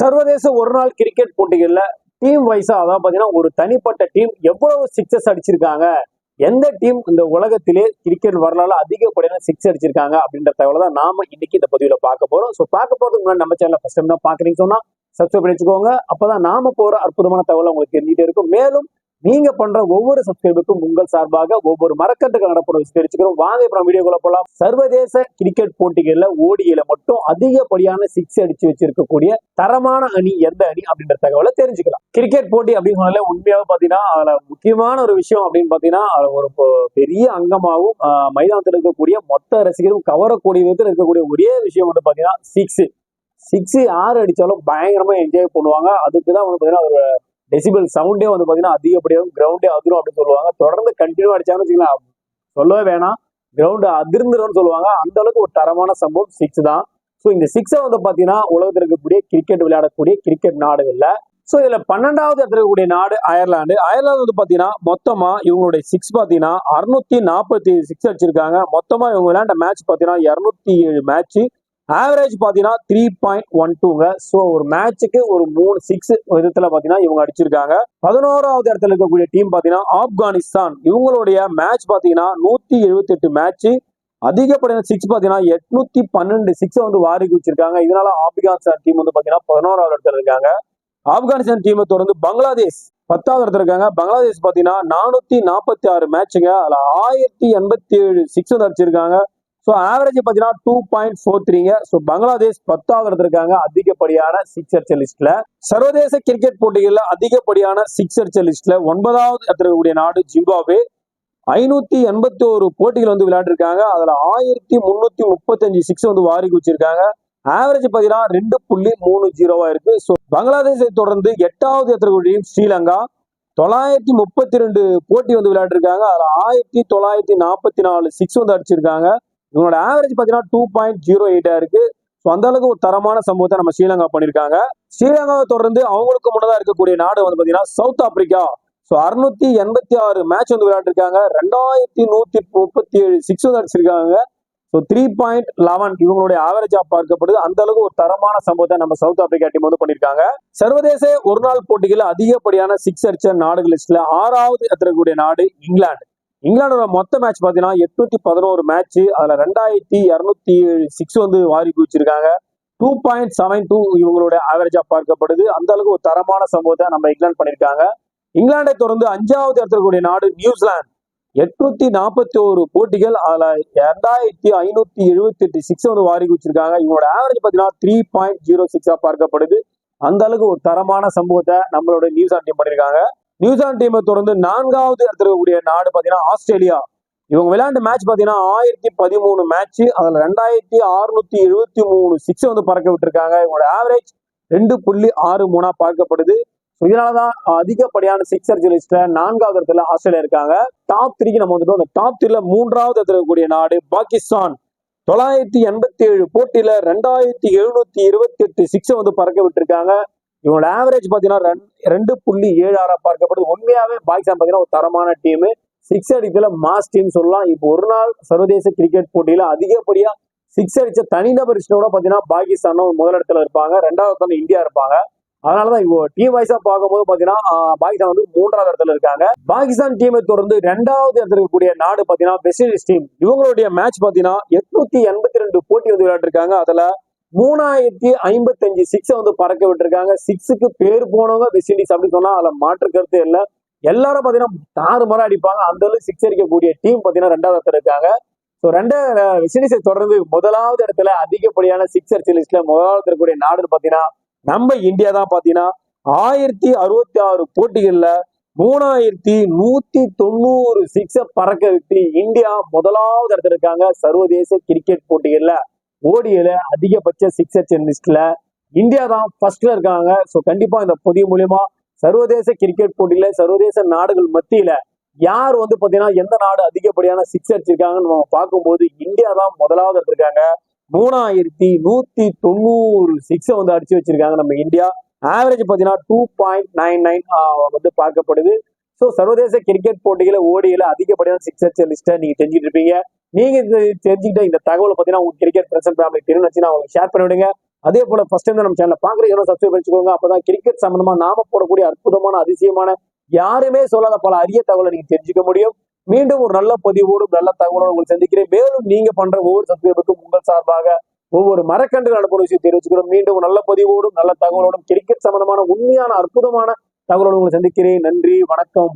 சர்வதேச ஒரு நாள் கிரிக்கெட் போட்டிகள்ல டீம் வைஸா அதாவது பாத்தீங்கன்னா ஒரு தனிப்பட்ட டீம் எவ்வளவு சிக்ஸஸ் அடிச்சிருக்காங்க எந்த டீம் இந்த உலகத்திலே கிரிக்கெட் வரலாறு அதிகப்படியான சிக்ஸ் அடிச்சிருக்காங்க அப்படின்ற தகவலை தான் நாம இன்னைக்கு இந்த பதிவில் பார்க்க போறோம். ஸோ பார்க்க போறதுக்கு முன்னாடி நம்ம சேனல் ஃபர்ஸ்ட் டைம் தான் பாக்குறீங்க சொன்னா சப்ஸ்கிரைப் பண்ணி வச்சுக்கோங்க. அப்பதான் நாம போற அற்புதமான தகவலை உங்களுக்கு தெரிஞ்சுட்டே இருக்கும். மேலும் நீங்க பண்ற ஒவ்வொரு சப்ஸ்கிரைபுக்கும் உங்கள் சார்பாக ஒவ்வொரு மரக்கட்டுகள் நடப்புற விஷயம் தெரிஞ்சுக்கிறோம் வாங்க இப்ப நம்ம வீடியோக்குள்ள போலாம். சர்வதேச கிரிக்கெட் போட்டிகள்ல ஓடியில மட்டும் அதிகப்படியான சிக்ஸ் அடிச்சு வச்சிருக்கக்கூடிய தரமான அணி எந்த அணி அப்படின்ற தகவலை தெரிஞ்சுக்கலாம். கிரிக்கெட் போட்டி அப்படின்னு சொன்னாலே உண்மையாக பாத்தீங்கன்னா அதுல முக்கியமான ஒரு விஷயம் அப்படின்னு பாத்தீங்கன்னா ஒரு பெரிய அங்கமாகவும் மைதானத்தில் இருக்கக்கூடிய மொத்த ரசிகரும் கவரக்கூடிய விதத்தில் இருக்கக்கூடிய ஒரே விஷயம் வந்து பாத்தீங்கன்னா சிக்ஸ் சிக்ஸ் யார் அடிச்சாலும் பயங்கரமா என்ஜாய் பண்ணுவாங்க. அதுக்கு தான் வந்து பாத்தீங்கன்னா ஒரு டெசிபிள் சவுண்டே வந்து பார்த்தீங்கன்னா அதிகப்படியாகும் கிரவுண்டே அதிரும் அப்படின்னு சொல்லுவாங்க. தொடர்ந்து கண்டினியூ அடிச்சாங்கன்னு வச்சுக்கலாம் சொல்லவே வேணாம். கிரவுண்டு அதிர்ந்துரும்னு சொல்லுவாங்க. அந்த அளவுக்கு ஒரு தரமான சம்பவம் சிக்ஸ் தான். ஸோ இந்த சிக்ஸை வந்து பார்த்தீங்கன்னா உலகத்தில் இருக்கக்கூடிய கிரிக்கெட் விளையாடக்கூடிய கிரிக்கெட் நாடுகள்ல. ஸோ இதில் பன்னெண்டாவது இடத்துல இருக்கக்கூடிய நாடு அயர்லாந்து அயர்லாந்து வந்து பார்த்தீங்கன்னா மொத்தமாக இவங்களுடைய சிக்ஸ் பார்த்தீங்கன்னா அறுநூத்தி நாற்பத்தி சிக்ஸ் அடிச்சிருக்காங்க. மொத்தமாக இவங்க விளையாண்ட மேட்ச் பார்த்தீங்கன்னா இரநூத்தி ஏழு மேட்ச் ஆவரேஜ் பாத்தீங்கன்னா த்ரீ பாயிண்ட் ஒன் டூங்க ஸோ ஒரு மேட்சுக்கு ஒரு மூணு சிக்ஸ் விதத்துல பாத்தீங்கன்னா இவங்க அடிச்சிருக்காங்க. பதினோராவது இடத்துல இருக்கக்கூடிய டீம் பாத்தீங்கன்னா ஆப்கானிஸ்தான். இவங்களுடைய மேட்ச் பாத்தீங்கன்னா நூத்தி எழுபத்தி எட்டு மேட்ச் அதிகப்படியான சிக்ஸ் பாத்தீங்கன்னா எட்நூத்தி பன்னெண்டு சிக்ஸ் வந்து வாரி வச்சிருக்காங்க இதனால ஆப்கானிஸ்தான் டீம் வந்து பாத்தீங்கன்னா பதினோராவது இடத்துல இருக்காங்க. ஆப்கானிஸ்தான் டீமை தொடர்ந்து பங்களாதேஷ் பத்தாவது இடத்துல இருக்காங்க. பங்களாதேஷ் பாத்தீங்கன்னா நானூத்தி நாற்பத்தி ஆறு மேட்சுங்க அதுல ஆயிரத்தி எண்பத்தி ஏழு சிக்ஸ் வந்து அடிச்சிருக்காங்க. ஸோ ஆவரேஜ் பார்த்தீங்கன்னா டூ பாயிண்ட் ஃபோர் த்ரீங்க ஸோ பங்களாதேஷ் பத்தாவது இடத்துல இருக்காங்க அதிகப்படியான சிக்ஸ் அடிச்ச லிஸ்ட்ல சர்வதேச கிரிக்கெட் போட்டிகளில் அதிகப்படியான சிக்ஸ் அடிச்ச லிஸ்ட்ல ஒன்பதாவது இடத்துல இருக்கக்கூடிய நாடு ஜிம்பாபே ஐநூத்தி எண்பத்தி ஒரு போட்டிகள் வந்து விளையாடிருக்காங்க. அதுல ஆயிரத்தி முன்னூத்தி முப்பத்தஞ்சு சிக்ஸ் வந்து வாரி குச்சிருக்காங்க ஆவரேஜ் பார்த்தீங்கன்னா ரெண்டு புள்ளி மூணு ஜீரோவா இருக்கு. ஸோ பங்களாதேஷை தொடர்ந்து எட்டாவது இடத்துல ஸ்ரீலங்கா. தொள்ளாயிரத்தி முப்பத்தி ரெண்டு போட்டி வந்து விளையாடிருக்காங்க. அதுல ஆயிரத்தி தொள்ளாயிரத்தி நாற்பத்தி நாலு சிக்ஸ் வந்து அடிச்சிருக்காங்க. இவங்களோட ஆவரேஜ் பார்த்தீங்கன்னா டூ பாயிண்ட் ஜீரோ எயிட்டா இருக்கு. ஸோ அந்த அளவுக்கு ஒரு தரமான சம்பவத்தை நம்ம ஸ்ரீலங்கா பண்ணியிருக்காங்க ஸ்ரீலங்காவை தொடர்ந்து அவங்களுக்கு முன்னதாக இருக்கக்கூடிய நாடு வந்து பார்த்தீங்கன்னா சவுத் ஆப்பிரிக்கா. ஸோ அறுநூத்தி எண்பத்தி ஆறு மேட்ச் வந்து விளையாடிருக்காங்க ரெண்டாயிரத்தி நூத்தி முப்பத்தி ஏழு சிக்ஸ் வந்து அடிச்சிருக்காங்க. ஸோ த்ரீ பாயிண்ட் லெவன் இவங்களுடைய ஆவரேஜா பார்க்கப்படுது. அந்த அளவுக்கு ஒரு தரமான சம்பவத்தை நம்ம சவுத் ஆப்பிரிக்கா டீம் வந்து பண்ணியிருக்காங்க சர்வதேச ஒரு நாள் போட்டிகளில் அதிகப்படியான சிக்ஸ் அடிச்ச நாடுகள் லிஸ்ட்ல ஆறாவது இடத்துல நாடு இங்கிலாந்து. இங்கிலாந்தோட மொத்த மேட்ச் பார்த்தீங்கன்னா எட்நூத்தி பதினோரு மேட்ச் அதுல ரெண்டாயிரத்தி இரநூத்தி ஏழு சிக்ஸ் வந்து வாரி குவிச்சிருக்காங்க. டூ பாயிண்ட் செவன் டூ இவங்களோட ஆவரேஜா பார்க்கப்படுது. அந்த அளவுக்கு ஒரு தரமான சம்பவத்தை நம்ம இங்கிலாந்து பண்ணியிருக்காங்க இங்கிலாந்தை தொடர்ந்து அஞ்சாவது இடத்துல நாடு நியூசிலாந்து. எட்நூத்தி நாற்பத்தி ஒரு போட்டிகள் அதுல ரெண்டாயிரத்தி ஐநூத்தி எழுபத்தி எட்டு சிக்ஸ் வந்து வாரி குவிச்சிருக்காங்க. இவங்களோட ஆவரேஜ் பார்த்தீங்கன்னா த்ரீ பாயிண்ட் ஜீரோ சிக்ஸா பார்க்கப்படுது. அந்த அளவுக்கு ஒரு தரமான சம்பவத்தை நம்மளோட நியூசிலாந்து டீம் பண்ணியிருக்காங்க நியூசிலாந்து டீமை தொடர்ந்து நான்காவது இடத்துல இருக்கக்கூடிய நாடு பார்த்தீங்கன்னா ஆஸ்திரேலியா. இவங்க விளையாண்ட மேட்ச் பார்த்தீங்கன்னா ஆயிரத்தி பதிமூணு மேட்ச் அதில் ரெண்டாயிரத்தி அறுநூத்தி எழுபத்தி மூணு சிக்ஸ் வந்து பறக்க விட்டுருக்காங்க. இவங்களோட ஆவரேஜ் ரெண்டு புள்ளி ஆறு மூணா பார்க்கப்படுது இதனாலதான் அதிகப்படியான சிக்ஸர் லிஸ்ட்ல நான்காவது இடத்துல ஆஸ்திரேலியா இருக்காங்க. டாப் த்ரீக்கு நம்ம வந்துட்டோம். அந்த டாப் த்ரீல மூன்றாவது இடத்துல இருக்கக்கூடிய நாடு பாகிஸ்தான். தொள்ளாயிரத்தி எண்பத்தி ஏழு போட்டியில ரெண்டாயிரத்தி எழுநூத்தி இருபத்தி எட்டு சிக்ஸை வந்து பறக்க விட்டுருக்காங்க. இவங்களோட ஆவரேஜ் பார்த்தீங்கன்னா ரெண்- ரெண்டு புள்ளி ஏழு ஆறாக பார்க்கப்படுது. உண்மையாகவே பாகிஸ்தான் பார்த்தீங்கன்னா ஒரு தரமான டீமு சிக்ஸ் அடிக்கல மாஸ் டீம் சொல்லலாம். இப்போ ஒரு நாள் சர்வதேச கிரிக்கெட் போட்டியில் அதிகப்படியாக சிக்ஸ் அடித்த தனிநபர் கூட பார்த்தீங்கன்னா பாகிஸ்தானும் முதலிடத்தில் இடத்துல இருப்பாங்க. ரெண்டாவது இடத்துல இந்தியா இருப்பாங்க. அதனால தான் இப்போ டீம் வைஸாக பார்க்கும்போது பார்த்தீங்கன்னா பாகிஸ்தான் வந்து மூன்றாவது இடத்துல இருக்காங்க. பாகிஸ்தான் டீமை தொடர்ந்து ரெண்டாவது இடத்துல இருக்கக்கூடிய நாடு பார்த்தீங்கன்னா வெஸ்ட் இண்டீஸ் டீம் இவங்களுடைய மேட்ச் பார்த்தீங்கன்னா எட்நூத்தி எண்பத்தி ரெண்டு போட்டி வந்து விளையாட்டுருக்காங்க அதில் மூணாயிரத்தி ஐம்பத்தஞ்சு சிக்ஸை வந்து பறக்க விட்டுருக்காங்க. சிக்ஸுக்கு பேர் போனவங்க வெஸ்ட் இண்டீஸ் அப்படின்னு சொன்னால் அதில் மாற்று கருத்து இல்லை. எல்லாரும் பார்த்தீங்கன்னா தாறு மரம் அடிப்பாங்க. அந்த அளவுக்கு சிக்ஸ் அடிக்கக்கூடிய டீம் பார்த்தீங்கன்னா ரெண்டாவது இடத்துல இருக்காங்க. ஸோ ரெண்டு வெஸ்ட் இண்டீஸை தொடர்ந்து முதலாவது இடத்துல அதிகப்படியான சிக்ஸ் அடிச்ச லிஸ்ட்ல முதலாவது இருக்கக்கூடிய நாடுன்னு பார்த்தீங்கன்னா நம்ம இந்தியா தான் பார்த்தீங்கன்னா ஆயிரத்தி அறுபத்தி ஆறு போட்டிகளில் மூணாயிரத்தி நூத்தி தொண்ணூறு சிக்ஸை பறக்க விட்டு இந்தியா முதலாவது இடத்துல இருக்காங்க. சர்வதேச கிரிக்கெட் போட்டிகளில். ஓடியில அதிகபட்ச சிக்ஸ் அடிச்ச லிஸ்ட்ல இந்தியா தான் ஃபர்ஸ்ட்ல இருக்காங்க. ஸோ கண்டிப்பா இந்த பொதி மூலியமா சர்வதேச கிரிக்கெட் போட்டியில சர்வதேச நாடுகள் மத்தியில யார் வந்து பாத்தீங்கன்னா எந்த நாடு அதிகப்படியான சிக்ஸ் அடிச்சிருக்காங்கன்னு நம்ம பார்க்கும்போது இந்தியா தான் முதலாவது இருக்காங்க மூணாயிரத்தி நூத்தி தொண்ணூறு சிக்ஸை வந்து அடிச்சு வச்சிருக்காங்க நம்ம இந்தியா. ஆவரேஜ் பார்த்தீங்கன்னா டூ பாயிண்ட் நைன் நைன் வந்து பார்க்கப்படுது. ஸோ சர்வதேச கிரிக்கெட் போட்டிகளை ஓடியில அதிகப்படியான சிக்ஸ் அடிச்ச லிஸ்ட்டை நீங்க தெரிஞ்சுட்டு இருப்பீங்க. நீங்க இது தெரிஞ்சுக்கிட்ட இந்த தகவலை பார்த்தீங்கன்னா உங்க கிரிக்கெட் பிரசன்ட் ஃபேமிலி தெரியும் வச்சு அவங்களுக்கு உங்களுக்கு ஷேர் பண்ணி விடுங்க. அதே போல ஃபர்ஸ்ட் டைம் நம்ம சேனல் பாக்குறீங்க சப்ஸ்கிரைப் வச்சுக்கோங்க அப்பதான் கிரிக்கெட் சம்பந்தமா நாம போடக்கூடிய அற்புதமான அதிசயமான யாருமே சொல்லாத பல அரிய தகவலை நீங்க தெரிஞ்சுக்க முடியும். மீண்டும் ஒரு நல்ல பதிவோடும் நல்ல தகவலோடு உங்களை சந்திக்கிறேன். மேலும் நீங்க பண்ற ஒவ்வொரு சப்ஸ்கிரைபருக்கும் உங்கள் சார்பாக ஒவ்வொரு மரக்கன்றுகள் அனுப்புற விஷயம் தெரிவிச்சுக்கிறோம். மீண்டும் ஒரு நல்ல பதிவோடும் நல்ல தகவலோடும் கிரிக்கெட் சம்பந்தமான உண்மையான அற்புதமான தகவலோடு உங்களை சந்திக்கிறேன். நன்றி வணக்கம்.